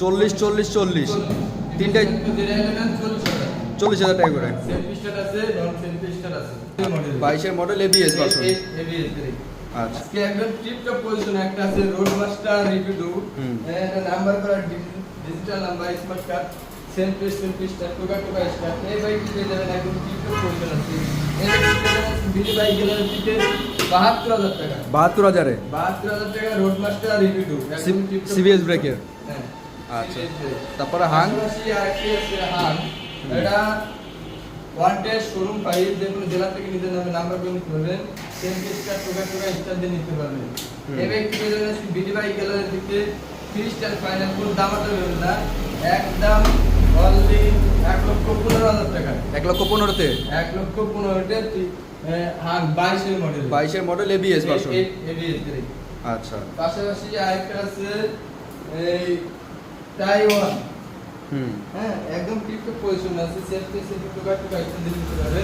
চল্লিশ চল্লিশ চল্লিশ। তিনটাই চল্লিশ হাজার টাকা করে। বাইশের মডেল এবিএস ভার্সন আচ্ছা। আজকে একদম টিপটপ পজিশন একটা আছে রোড মাস্টার রিভিউ। এটা নাম্বার করা digital number smart card self self star টোকা টোকা স্টার এই বাইকটি পেয়ে যাবেন একদম টিপটপ পজিশন আছে বাইক বাহাত্তর হাজার টাকা। বাহাত্তর হাজারে। বাহাত্তর হাজার টাকা রোড মাস্টার রিভিউ CBS ব্রেকের হ্যাঁ। আচ্ছা। তারপরে হাং? হাং এটা ওয়ান টেস্ট শোরুম ফাইল যে কোনো জেলা থেকে নিজের নামে নাম্বার করে নিতে পারবেন সেম স্টার টোকা টোকা স্টার দিয়ে নিতে পারবেন হুম। এই ব্যক্তি বিডি বাইক ফাইনাল কোনো দাম আটা দেবেন না। একদম অনলি এক লক্ষ পনেরো হাজার টাকা। এক লক্ষ পনেরোতে? এক লক্ষ পনেরোতে হাং বাইশের মডেল বাইশের মডেল এবিএস ভার্সন এবিএস আচ্ছা। পাশাপাশি আরেকটা আছে এই তাইওয়ান হুম। হ্যাঁ একদম টিপটপ পজিশন আছে সেফটি সেফটি টোকা টোকা ইত্যাদি দিতে পারবে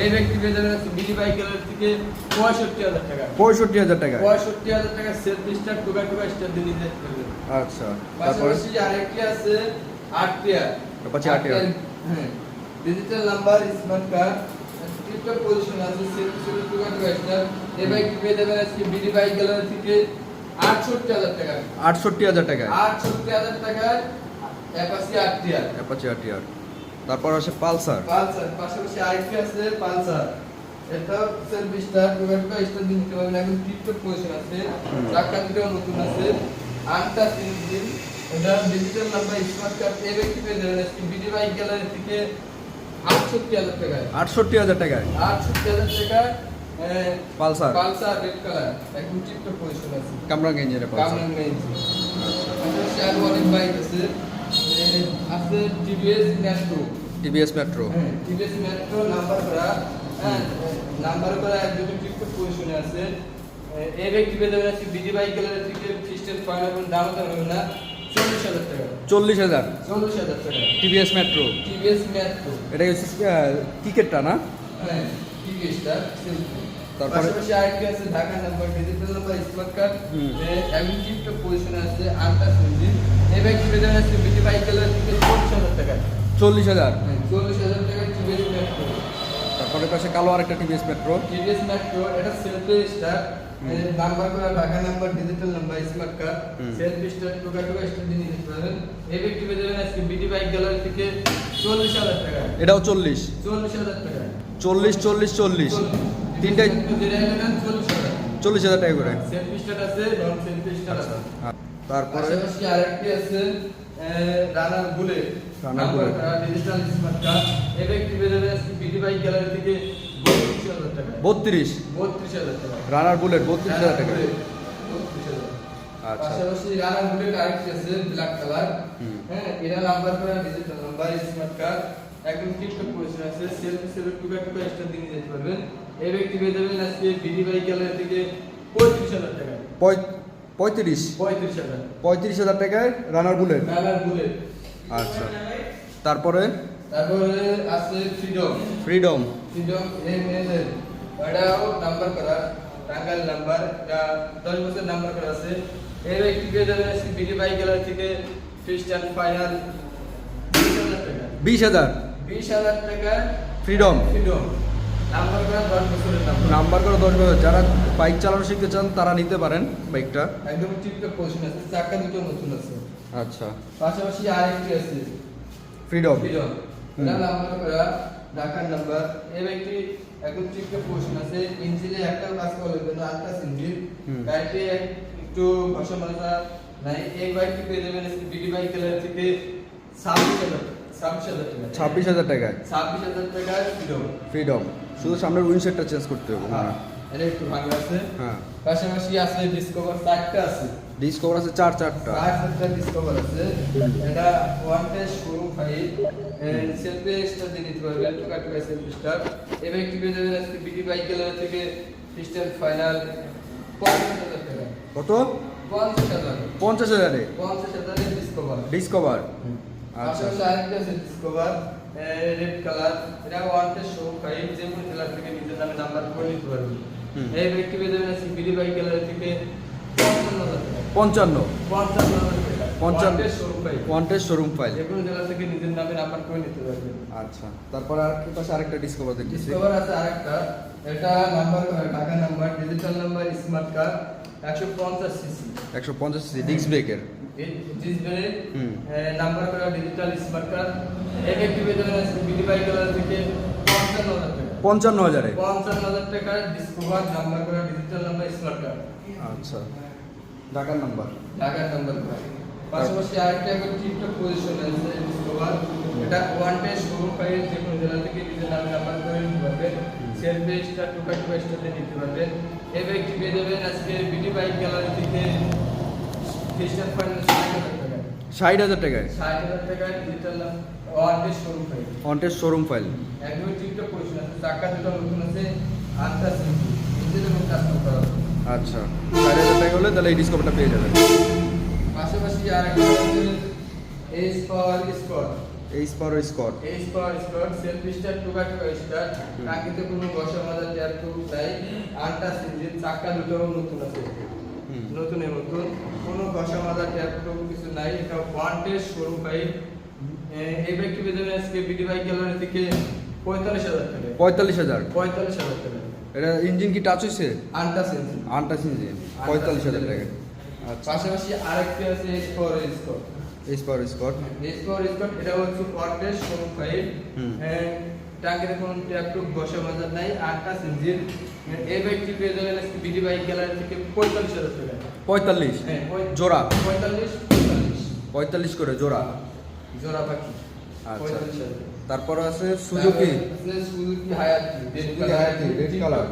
এই ব্যক্তি যাবেন আছে বিডি বাইক থেকে পঁয়ষট্টি হাজার টাকা। পঁয়ষট্টি হাজার টাকা। পঁয়ষট্টি হাজার টাকা সেলফ স্টার টোকা টোকা স্টার দিয়ে নিতে পারবে আচ্ছা পাশাপাশি আরেকটি আছে আপাচি RTR হ্যাঁ digital number smart card position আছে সেলফ সেলফ টোকা টোকা স্টার এই বাইকটি পেয়ে যাবেন আজকে বাইক থেকে আটষট্টি হাজার টাকায়? অ্যাপাসি আরটিআর অ্যাপাচি তারপর আছে পালসার। পালসার পাশাপাশি আরেকটি আছে পালসার। এটা সেলফ স্টার টোকা টোকা নিতে পারবেন এখন টিপটপ পজিশন আছে। চাকা দুটো নতুন আছে। আনটাচ ইঞ্জিন এটা ডিজিটাল নাম্বার স্মার্ট কার্ড পেয়ে বিডি বাইক গ্যালারি থেকে আটষট্টি হাজার টাকায়। আটষট্টি হাজার টাকায়। আটষট্টি হাজার টাকায় পালসার? পালসার রেড কালার একদম টিপটপ পজিশন আছে। কামরাঙ্গ ইঞ্জিনের পালসার। কামরাং রেঞ্জ পাশাপাশি আরও অনেক বাইক আছে। আছে টিভিএস ম্যাট্রো টিভিএস মেট্রো হ্যাঁ টিভিএস মেট্রো নাম্বার করা। হ্যাঁ নাম্বার করা একদম টিপটপ পজিশনে আছে। এই ব্যক্তি পেয়ে যাবেন আজকে বিডি বাইক গ্যালারি থেকে খ্রিস্টান ফাইনাল দাম দাম হবে না। চল্লিশ হাজার টাকা। চল্লিশ হাজার। চল্লিশ হাজার টাকা। টিভিএস মেট্রো টিভিএস মেট্রো এটা হচ্ছে টিকিটটা না? হ্যাঁ। টিভিএসটা তারপরে? পাশাপাশি আরেকটি আছে Dhaka number digital number smart card হুম। একদম পজিশনে আছে আনটাচ ইঞ্জিন এই ব্যক্তি পেয়ে যাবেন আজকে বিডি বাইক গ্যালারি চল্লিশ হাজার টাকা চল্লিশ হাজার? হ্যাঁ, চল্লিশ হাজার টাকা টিভিএস মেট্রো তারপরে পাশে কালো আরেকটা টিভিএস মেট্রো টিভিএস মেট্রো এটা সেলফ স্টার নাম্বার করা Dhaka number digital number smart card self star টোকা টোকা স্টার দিয়ে নিতে পারবেন। এই ব্যক্তি যাবেন আজকে বিডি বাইক গ্যালারি থেকে চল্লিশ হাজার টাকা এটাও চল্লিশ। চল্লিশ হাজার টাকা চল্লিশ চল্লিশ চল্লিশ। তিনটাই চল্লিশ হাজার টাকা করে। তারপরে আরেকটি আছে runner bullet. Runner. Digital smart card BD bike gallery থেকে বত্রিশ। হাজার টাকা বত্রিশ হাজার টাকা রানার বুলেট বত্রিশ হাজার টাকা। রানার বুলেট, 32,000 আচ্ছা। পাশাপাশি রানার বুলেট আরেকটি আছে ব্ল্যাক কালার। হ্যাঁ এটা নাম্বার করা ডিজিটাল নাম্বার স্মার্ট কার্ড একদম টিকটক পজিশন আছে সেলফ সেলফ টুকা টুকা এক্সট্রা দিয়ে যেতে পারবেন এই ব্যক্তি পেয়ে যাবেন আজকে বিডি বাই গ্যালারি থেকে পঁয়ত্রিশ হাজার টাকা পঁয়- পঁয়ত্রিশ? পঁয়ত্রিশ হাজার। পঁয়ত্রিশ হাজার টাকায় রানার বুলেট? রানার বুলেট। আচ্ছা। তারপরে? তারপরে আছে freedom. Freedom. Freedom M L L এটাও নাম্বার করা টাঙ্গাইল নাম্বার। এটা দশ বছর নাম্বার করা আছে। এই ব্যক্তি পেয়ে যাবেন আজকে বিডি বাই গ্যালারি থেকে খ্রিস্টান ফাইনাল বিশ হাজার? বিশ হাজার বিশ হাজার টাকা ফ্রিডম ফ্রিডম নাম্বার করা দশ বছর। যারা বাইক চালানো শিখতে চান তারা নিতে পারেন বাইকটা একদম টিপটপ পজিশন আছে। চাকা দুটো নতুন আছে। আচ্ছা। পাশাপাশি আরেকটি আছে। ফ্রিডম ফ্রিডম এটা নাম্বার করা ঢাকার নাম্বার এই ব্যক্তি একদম টিপটপ পজিশন আছে। ইঞ্জিনে একটা কাজ করা লাগবে না আলট্রাস ইঞ্জিন হুম। একটু ভাষা মানসা নাই। এই বাইকটি পেয়ে যাবেন বিডি বাইক গ্যালারি থেকে ছাব্বিশ হাজার ছাব্বিশ হাজার ছাব্বিশ হাজার টাকায়? ছাব্বিশ হাজার টাকা ফ্রিডম ফ্রিডম শুধু সামনের উইন্ডশেডটা চেঞ্জ করতে হবে হ্যাঁ এটা একটু ভালো আছে। হ্যাঁ। পাশাপাশি আছে ডিসকভার চারটা আছে। ডিসকভার আছে চার চারটা। চারটা ডিসকভার আছে। এটা one test showroom file selfie star দিয়ে নিতে সেলফি স্টার এবার একটি পেয়ে যাবেন আজকে বিডি বাইক গ্যালারি থেকে ক্রিস্টাল ফাইনাল পঞ্চাশ হাজার টাকা। কত? পঞ্চাশ হাজার। পঞ্চাশ হাজারে? পঞ্চাশ হাজারের ডিসকভার ডিসকভার আচ্ছা পাশাপাশি আরেকটা আছে ডিসকভার রেড কালার এটা ওয়ান টেস্ট শোরুম ফাইল যে কোনো জেলা থেকে নিজের নামে নাম্বার করে নিতে পারবেন হুম। এই ব্যক্তি পেয়ে যাবেন আজকে বিডি বাইক গ্যালারি থেকে পঞ্চান্ন টাকা। পঞ্চান্ন? পঞ্চান্ন টাকা। Wanted showroom file wanted showroom file যে কোনো জেলা থেকে নিজের নামে নাম্বার করে নিতে পারবেন আচ্ছা তারপর আর কি পাশে আরেকটা ডিসকভার দেখতেছি। ডিসকভার আছে আরেকটা। এটা number Dhaka number digital number smart card একশো পঞ্চাশ সিসি একশো পঞ্চাশ সিসি ডিস্ক ব্রেকের ডিসপ্লে নাম্বার করা ডিজিটাল স্মার্ট কার্ড এক একটি বেতন আছে বিডি বাই থেকে পঞ্চান্ন হাজার টাকা। পঞ্চান্ন হাজারে? পঞ্চান্ন হাজার টাকা ডিসকভার নাম্বার করা ডিজিটাল নাম্বার স্মার্ট কার্ড আচ্ছা। ঢাকার নাম্বার ঢাকার নাম্বার পাশাপাশি আরেকটা টিকটক পজিশন আছে ডিসকভার এটা ওয়ান ডে শোরুম ফাইল যে কোনো জেলা থেকে নিজের নামে নাম্বার করে নিতে পারবেন সেলফ স্টার টুকা স্টারতে নিতে পারবেন এই ব্যক্তি পেয়ে যাবেন আজকে বিডি বাইক গ্যালারি থেকে খ্রিস্টান ফাইন্যান্স ষাট হাজার টাকা ষাট হাজার টাকায়? ষাট হাজার টাকা digital day showroom file wanted showroom file একদম টিকটক পজিশন আছে। চাকা দুটো নতুন আছে আটটা সিসি ইঞ্জিনের মধ্যে কাস্টম করা আছে। আচ্ছা ষাট হাজার টাকা হলে তাহলে এই ডিসকভারটা পেয়ে যাবেন। পাশাপাশি আরেকটা আছে H power Scott H power Scott H power Scott self star টুকা টুকা স্টার টাকিতে কোনো বসা মাজা ট্যাপ টুক নাই আটটা সিঞ্জিন চাকা দুটো নতুন আছে। নতুনের নতুন কোনো ঘষা মাজা ট্যাপ কিছু নাই। এটা ওয়ান ডে শোরুম বাইক এই ব্যক্তি পেয়ে আজকে বিডি বাইক গ্যালারি থেকে পঁয়তাল্লিশ হাজার টাকা। পঁয়তাল্লিশ হাজার? পঁয়তাল্লিশ হাজার টাকা। এটা ইঞ্জিন কি টাচ হয়েছে আটটা সিঞ্জিন আনটাচ ইঞ্জিন পঁয়তাল্লিশ হাজার টাকা। আচ্ছা। পাশাপাশি আরেকটি আছে power Scott H power Scott H power Scott এটা হচ্ছে ওয়ান শোরুম ফাইল টাঙ্গিতে কোনো ট্যাপটুক বসে মজার নাই আটটা সিঞ্জিন এই বাইকটি পেয়ে যাবেন আজকে বিডি বাইক গ্যালারি থেকে পঁয়তাল্লিশ হাজার টাকা। পঁয়তাল্লিশ? হ্যাঁ জোড়া? পঁয়তাল্লিশ পঁয়তাল্লিশ। পঁয়তাল্লিশ করে জোড়া? জোড়া পাখি আচ্ছা। তারপর আছে সুজুকি? সুজুকি হায়াতি হায়াতি, red color।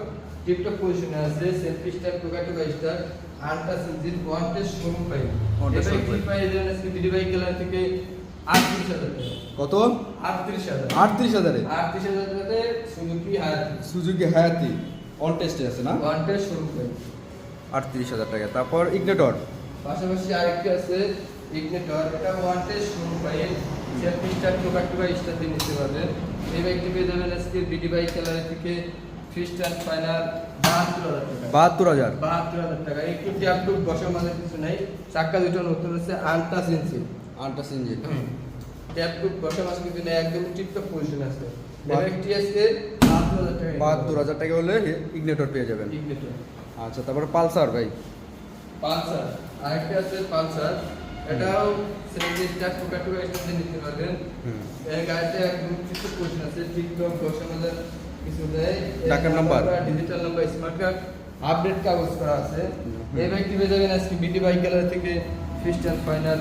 টিকটক পজিশনে আছে সেলফি স্টার টোকা টোকা স্টার আটটা সিঞ্জিন ওয়ান টেস্ট শোরুম পাই test showroom বাইকটি পাই। বিডি বাইক গ্যালারি থেকে আটত্রিশ হাজার কত? আটত্রিশ হাজার। আটত্রিশ হাজারে? আটত্রিশ হাজার টাকাতে সুজুকি হায়াতি সুজুকি হায়াতি অন টেস্টে আছে না? ওয়ান টেস্ট পাই আটত্রিশ হাজার টাকা। তারপর ইগনেটর পাশাপাশি আরেকটি আছে ইগনিটর এটা ওয়ান টেস্ট শোরুম পাই সেলফি স্টার টোকা টোকা স্টার দিয়ে নিতে পারবেন। এই বাইকটি পেয়ে যাবেন আজকে বিডি বাইক গ্যালারি থেকে খ্রিস্টান ফাইনাল বাহাত্তর হাজার টাকা। বাহাত্তর হাজার। বাহাত্তর হাজার টাকা। একটু ট্যাপটুক বসার মাঝে কিছু নাই। চাকা দুটো নতুন আছে আনটাস ইঞ্চি আনটাচ ইঞ্জিন ট্যাপটুক বসার মাঝে কিছু নেই একদম টিপটপ পজিশন আছে। টাকা হলে ইগনেটর পেয়ে যাবেন। ইগনিটর আচ্ছা তারপর পালসার ভাই। পালসার। আরেকটা আছে পালসার। এটাও সেভেন্টি স্টার টুকা টুকা স্টার নিতে পারবেন। হুম। এই গাড়িতে একদম কিছু পজিশন আছে কিছু ডাকের number. Digital number smart card update কাগজ করা আছে। এই বাইকটি পেয়ে যাবেন আজকে বিডি বাইক গ্যালারি থেকে খ্রিস্টান ফাইনাল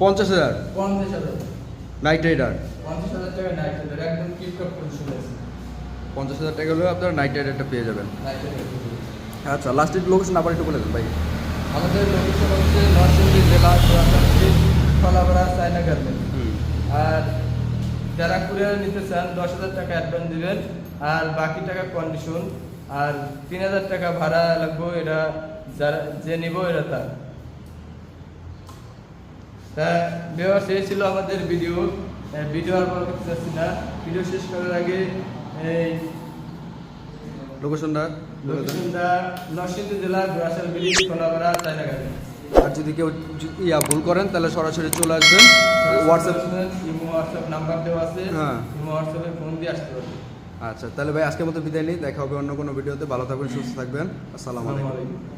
পঞ্চাশ হাজার। পঞ্চাশ হাজার? নাইট রাইডার পঞ্চাশ হাজার টাকা নাইট রাইডার একদম টিপটপ পজিশন আছে। পঞ্চাশ হাজার টাকা হলে আপনারা নাইট রাইডারটা পেয়ে যাবেন। আচ্ছা লাস্টের লোকেশন আবার একটু বলে দেন ভাই। আমাদের লোকেশন হচ্ছে নরসিংদী জেলা ফলাপাড়া চায়না গার্মেন্ট আর যারা কুরিয়ার নিতে চান দশ হাজার টাকা অ্যাডভান্স দিবেন। আর বাকি টাকা কন্ডিশন আর তিন হাজার টাকা ভাড়া লাগবে এটা যারা যে নিব এটা তার। শেষ ছিল আমাদের ভিডিও ভিডিও আর বড় করতে চাচ্ছি না। ভিডিও শেষ করার আগে এই লোকেশনটা বলে দেন। লোকেশনটা নরসিংদী জেলা জোড়াশাল ব্রিজ ফলাপাড়া চায়না আর যদি কেউ ইয়া ভুল করেন তাহলে সরাসরি চলে আসবেন। হোয়াটসঅ্যাপ ইমো হোয়াটসঅ্যাপ নাম্বার দেওয়া আছে। হ্যাঁ। ইমো হোয়াটসঅ্যাপে ফোন দিয়ে আসতে আচ্ছা তাহলে ভাই আজকের মতো বিদায় নিই। দেখা হবে অন্য কোনো ভিডিওতে ভালো থাকবেন সুস্থ থাকবেন। আসসালামু আলাইকুম। আসসালামু আলাইকুম।